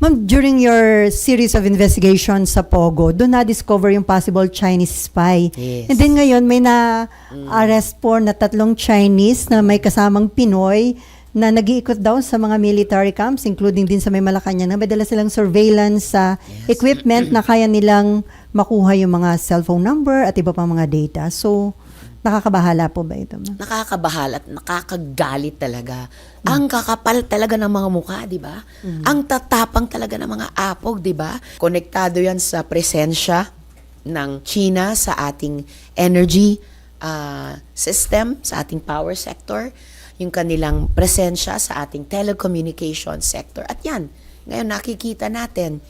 Ma'am, during your series of investigation sa Pogo, doon na-discover yung possible Chinese spy. Yes. And then ngayon, may na-arrest po na tatlong Chinese na may kasamang Pinoy na nag-iikot daw sa mga military camps, including din sa may Malacanang, na may dala silang surveillance sa equipment na kaya nilang makuha yung mga cellphone number at iba pang mga data. So, nakakabahala po ba ito, ma'am? nakakabahal at nakakagalit talaga. Ang kakapal talaga ng mga mukha, di ba? Ang tatapang talaga ng mga apog, di ba? Konektado yan sa presensya ng China sa ating energy ah, system, sa ating power sector, yung kanilang presensya sa ating telecommunication sector. At yan, ngayon nakikita natin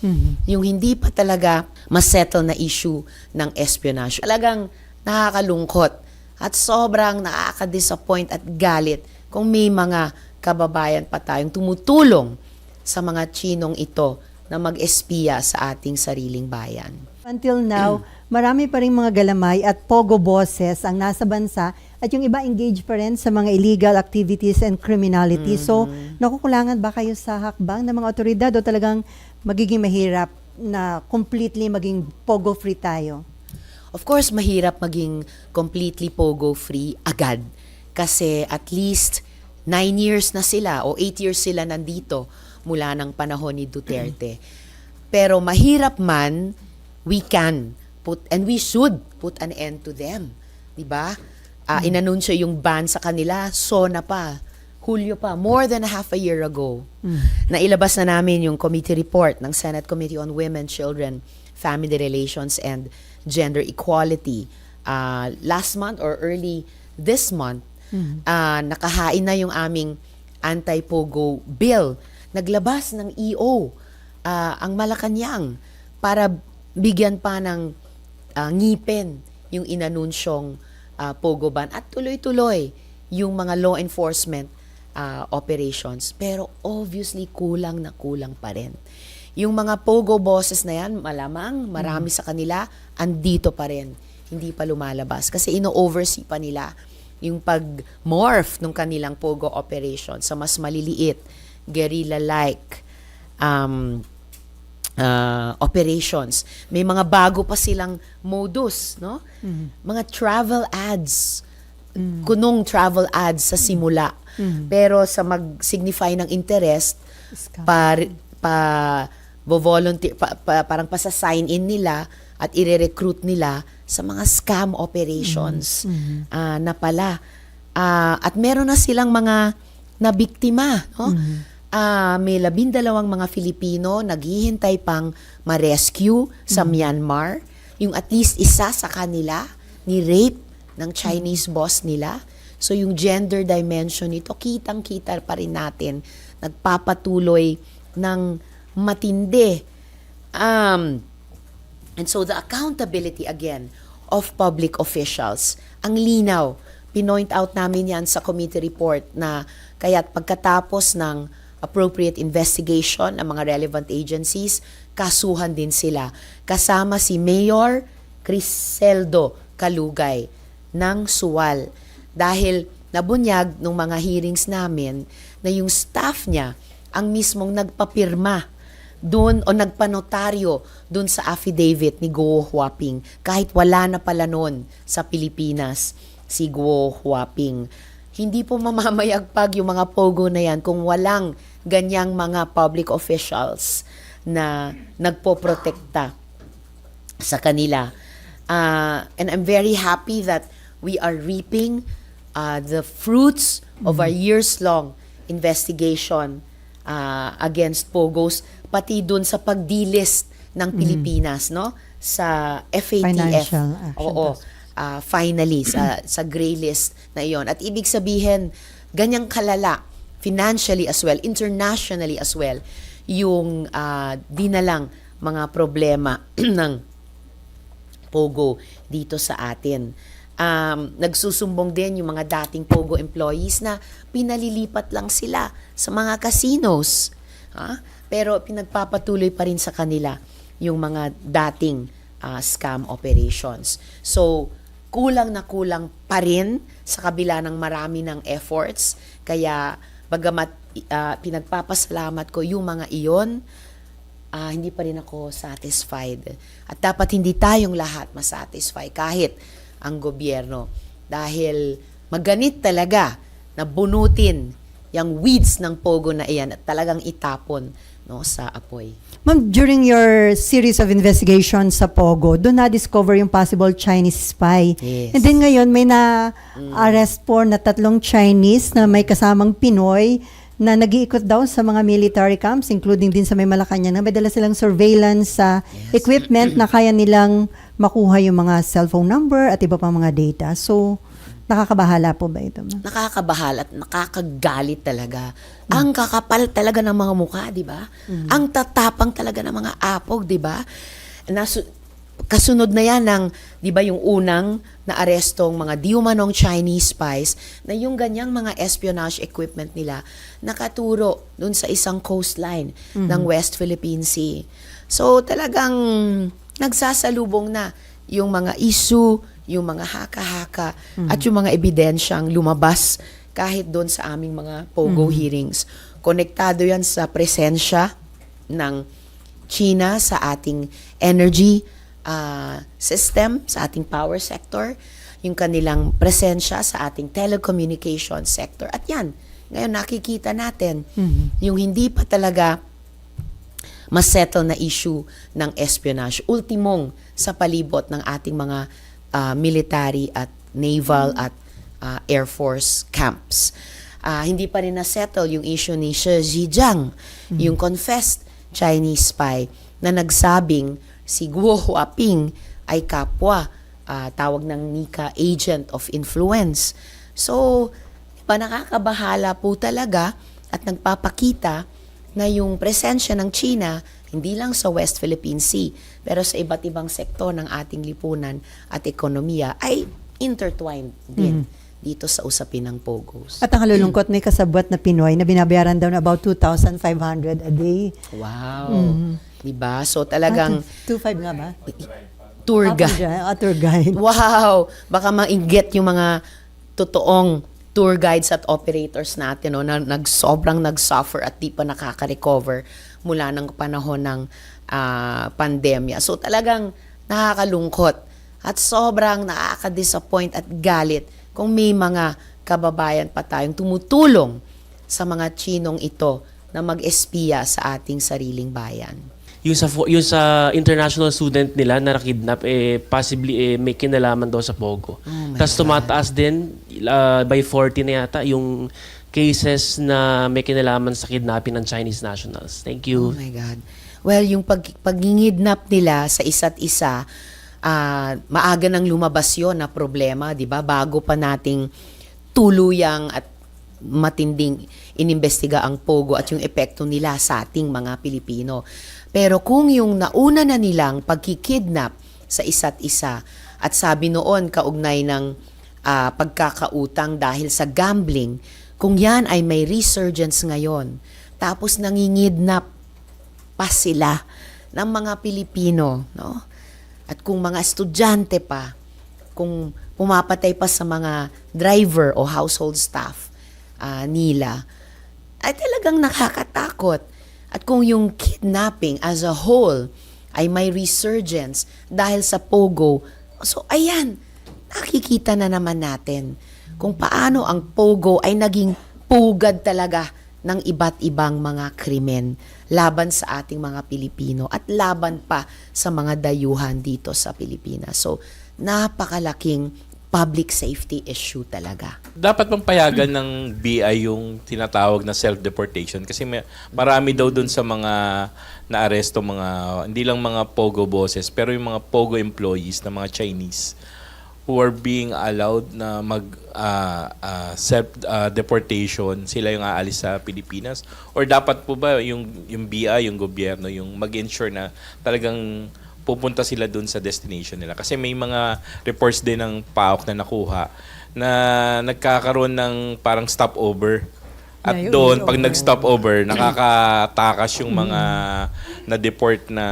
yung hindi pa talaga masettle na issue ng espionage. Talagang nakakalungkot at sobrang nakaka-disappoint at galit kung may mga kababayan pa tayong tumutulong sa mga Chinong ito na mag-espiya sa ating sariling bayan. Until now, marami pa rin mga galamay at pogo bosses ang nasa bansa at yung iba engaged pa rin sa mga illegal activities and criminality. So, nakukulangan ba kayo sa hakbang ng mga otoridad o talagang magiging mahirap na completely maging pogo free tayo? Of course, mahirap maging completely pogo-free agad. Kasi at least nine years na sila o eight years sila nandito mula ng panahon ni Duterte. Pero mahirap man, we can put and we should put an end to them. 'Di ba? Ah, inanunsyo yung ban sa kanila, so na pa. Hulyo pa, more than half a year ago. Nailabas na namin yung committee report ng Senate Committee on Women, Children, Family Relations, and Gender Equality. Ah, last month or early this month, ah, nakahain na yung aming anti-pogo bill. Naglabas ng EO ah, ang Malacanang para bigyan pa ng ah, ngipin yung inanunsyong ah, pogo ban at tuloy-tuloy yung mga law enforcement ah, operations. Pero obviously kulang na kulang pa rin. Yung mga pogo bosses na yan, malamang marami sa kanila andito pa rin. Hindi pa lumalabas kasi ino-oversee pa nila yung pag-morph ng kanilang pogo operation sa mas maliliit, guerrilla-like um, uh, operations. May mga bago pa silang modus, no? Mga travel ads. Kunong travel ads sa simula. Pero sa mag-signify ng interest, Scam. pa, pa, volunteer pa, pa- parang pa sa sign in nila at ire-recruit nila sa mga scam operations ah, na pala. Ah, at meron na silang mga nabiktima, no? Ah, may labindalawang mga Filipino naghihintay pang ma-rescue sa Myanmar. Yung at least isa sa kanila ni rape ng Chinese boss nila. So yung gender dimension nito, kitang-kita pa rin natin nagpapatuloy ng matindi. Um, and so the accountability again of public officials, ang linaw, pinoint out namin yan sa committee report na kaya't pagkatapos ng appropriate investigation ng mga relevant agencies, kasuhan din sila. Kasama si Mayor Criseldo Kalugay ng Suwal. Dahil nabunyag nung mga hearings namin na yung staff niya ang mismong nagpapirma doon o nagpanotaryo doon sa affidavit ni Guo Huaping kahit wala na pala noon sa Pilipinas si Guo Huaping. Hindi po mamamayagpag yung mga pogo na yan kung walang ganyang mga public officials na nagpoprotekta sa kanila. Uh, and I'm very happy that we are reaping uh, the fruits of our years-long investigation uh, against Pogos, pati dun sa pagdilist ng Pilipinas, no? Sa FATF. Financial Action Oo. Task uh, finally, sa, sa gray list na iyon. At ibig sabihin, ganyang kalala, financially as well, internationally as well, yung uh, dinalang mga problema ng Pogo dito sa atin. Um, nagsusumbong din yung mga dating Pogo employees na pinalilipat lang sila sa mga casinos. Ha? Pero pinagpapatuloy pa rin sa kanila yung mga dating ah, scam operations. So, kulang na kulang pa rin sa kabila ng marami ng efforts. Kaya, bagamat ah, pinagpapasalamat ko yung mga iyon, ah, hindi pa rin ako satisfied. At dapat hindi tayong lahat masatisfy kahit ang gobyerno. Dahil maganit talaga na bunutin yung weeds ng pogo na iyan at talagang itapon no, sa apoy. Ma'am, during your series of investigations sa Pogo, doon na-discover yung possible Chinese spy. Yes. And then ngayon, may na-arrest po na tatlong Chinese na may kasamang Pinoy na nag-iikot daw sa mga military camps, including din sa may Malacanang, na may dala silang surveillance sa equipment na kaya nilang makuha yung mga cellphone number at iba pang mga data. So, nakakabahala po ba ito? ma'am? nakakabahal at nakakagalit talaga. Ang kakapal talaga ng mga mukha, di ba? Ang tatapang talaga ng mga apog, di ba? Nasu- kasunod na yan ng, di ba, yung unang na arestong mga diumanong Chinese spies na yung ganyang mga espionage equipment nila nakaturo dun sa isang coastline ng West Philippine Sea. So talagang nagsasalubong na yung mga issue, yung mga haka-haka at yung mga ebidensyang lumabas kahit doon sa aming mga POGO hearings. Konektado yan sa presensya ng China sa ating energy ah, system, sa ating power sector, yung kanilang presensya sa ating telecommunication sector. At yan, ngayon nakikita natin yung hindi pa talaga masettle na issue ng espionage. Ultimong sa palibot ng ating mga ah, military at naval at ah, air force camps. Ah, hindi pa rin na-settle yung issue ni Shi Zhejiang, yung confessed Chinese spy na nagsabing si Guo Huaping ay kapwa ah, tawag ng Nika agent of influence. So, pa nakakabahala po talaga at nagpapakita na yung presensya ng China hindi lang sa West Philippine Sea pero sa iba't ibang sektor ng ating lipunan at ekonomiya ay intertwined din dito sa usapin ng POGOs. At ang kalulungkot, may kasabwat na Pinoy na binabayaran daw na about 2,500 a day. Wow. 'Di ba? So talagang 2,500 nga ba? tour Ah, guide. guide. Ah, tour guide. Wow! Baka mainggit yung mga totoong tour guides at operators natin no, na nag, sobrang nag-suffer at di pa nakaka-recover mula ng panahon ng ah, pandemya. So talagang nakakalungkot at sobrang nakaka-disappoint at galit kung may mga kababayan pa tayong tumutulong sa mga Chinong ito na mag-espiya sa ating sariling bayan. Yung sa yung sa international student nila na nakidnap eh possibly eh, may kinalaman daw sa Pogo. Tapos tumataas din uh, by 40 na yata yung cases na may kinalaman sa kidnapping ng Chinese nationals. Thank Oh you. my God. Well, yung pag, pagngingidnap nila sa isa't isa, ah, maaga nang lumabas yon na problema, di ba? Bago pa nating tuluyang at matinding inimbestiga ang pogo at yung epekto nila sa ating mga Pilipino. Pero kung yung nauna na nilang pagkikidnap sa isa't isa at sabi noon kaugnay ng ah, pagkakautang dahil sa gambling, kung yan ay may resurgence ngayon, tapos nangingidnap pa sila ng mga Pilipino, no? At kung mga estudyante pa, kung pumapatay pa sa mga driver o household staff ah, nila, ay talagang nakakatakot. At kung yung kidnapping as a whole ay may resurgence dahil sa Pogo, so ayan, nakikita na naman natin kung paano ang Pogo ay naging pugad talaga ng iba't ibang mga krimen laban sa ating mga Pilipino at laban pa sa mga dayuhan dito sa Pilipinas. So, napakalaking public safety issue talaga. dapat bang payagan ng BI yung tinatawag na self-deportation? Kasi may, marami daw dun sa mga naaresto, mga, hindi lang mga POGO bosses, pero yung mga POGO employees na mga Chinese who are being allowed na mag ah, ah, self-deportation, sila yung aalis sa Pilipinas? Or dapat po ba yung, yung BI, yung gobyerno, yung mag-ensure na talagang pupunta sila dun sa destination nila. Kasi may mga reports din ng PAOK na nakuha na nagkakaroon ng parang stopover At Yeah, doon, pag nag-stop over, nakakatakas yung mga na-deport na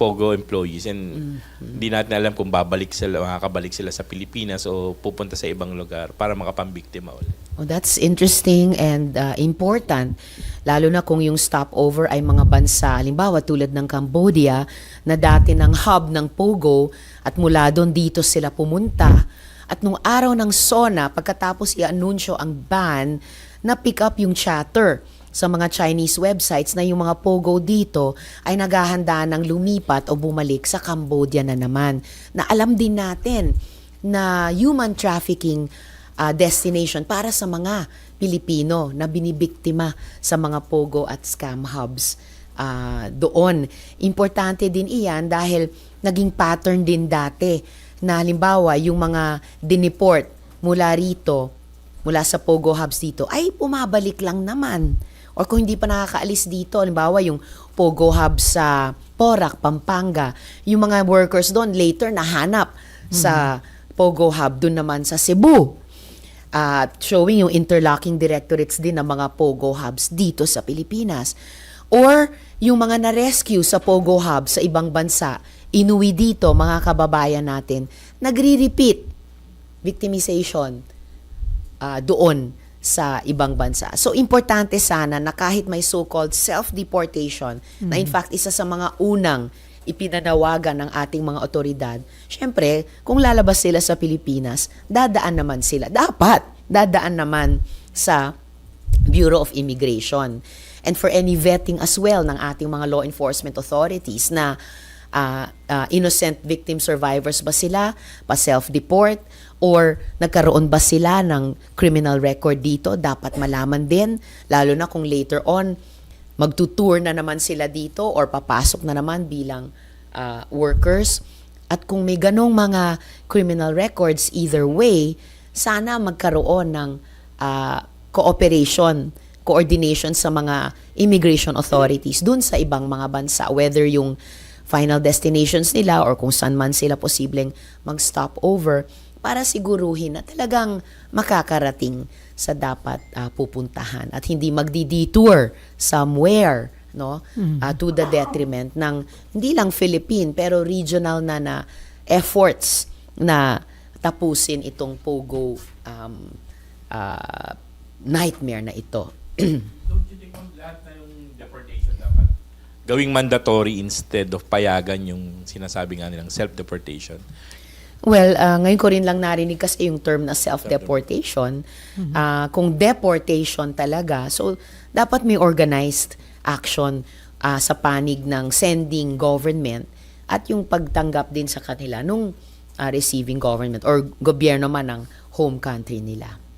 POGO employees and hindi natin alam kung babalik sila, makakabalik sila sa Pilipinas o pupunta sa ibang lugar para makapambiktima ulit. Oh, that's interesting and uh, important. Lalo na kung yung stopover ay mga bansa, halimbawa tulad ng Cambodia, na dati ng hub ng Pogo at mula doon dito sila pumunta. At nung araw ng SONA, pagkatapos i-anunsyo ang ban, na pick up yung chatter sa mga Chinese websites na yung mga Pogo dito ay naghahanda ng lumipat o bumalik sa Cambodia na naman. Na alam din natin na human trafficking uh, destination para sa mga Pilipino na binibiktima sa mga pogo at scam hubs uh, doon. Importante din iyan dahil naging pattern din dati na halimbawa yung mga dineport mula rito, mula sa pogo hubs dito, ay pumabalik lang naman. Or kung hindi pa nakakaalis dito, halimbawa yung pogo hub sa Porac, Pampanga, yung mga workers doon later nahanap sa pogo hub doon naman sa Cebu at showing yung interlocking directorates din ng mga Pogo hubs dito sa Pilipinas. Or yung mga na-rescue sa Pogo hub sa ibang bansa, inuwi dito mga kababayan natin, nagre-repeat victimization ah, doon sa ibang bansa. So, importante sana na kahit may so-called self-deportation, na in fact, isa sa mga unang ipinanawagan ng ating mga otoridad, syempre, kung lalabas sila sa Pilipinas, dadaan naman sila. Dapat, dadaan naman sa Bureau of Immigration. And for any vetting as well ng ating mga law enforcement authorities na ah, ah, innocent victim survivors ba sila, pa self-deport, or nagkaroon ba sila ng criminal record dito, dapat malaman din, lalo na kung later on, magtutour na naman sila dito or papasok na naman bilang ah, workers. At kung may ganong mga criminal records either way, sana magkaroon ng ah, cooperation, coordination sa mga immigration authorities dun sa ibang mga bansa, whether yung final destinations nila or kung saan man sila posibleng mag-stop over para siguruhin na talagang makakarating sa dapat ah, pupuntahan at hindi magdi-detour somewhere no ah, to the detriment ng hindi lang Philippine pero regional na na efforts na tapusin itong pogo um, ah, nightmare na ito. Don't you think ma'am, lahat na yung deportation dapat gawing mandatory instead of payagan yung sinasabi nga nilang self-deportation? Well, ah, ngayon ko rin lang narinig kasi yung term na self-deportation. Ah, kung deportation talaga, so dapat may organized action ah, sa panig ng sending government at yung pagtanggap din sa kanila nung ah, receiving government or gobyerno man ng home country nila.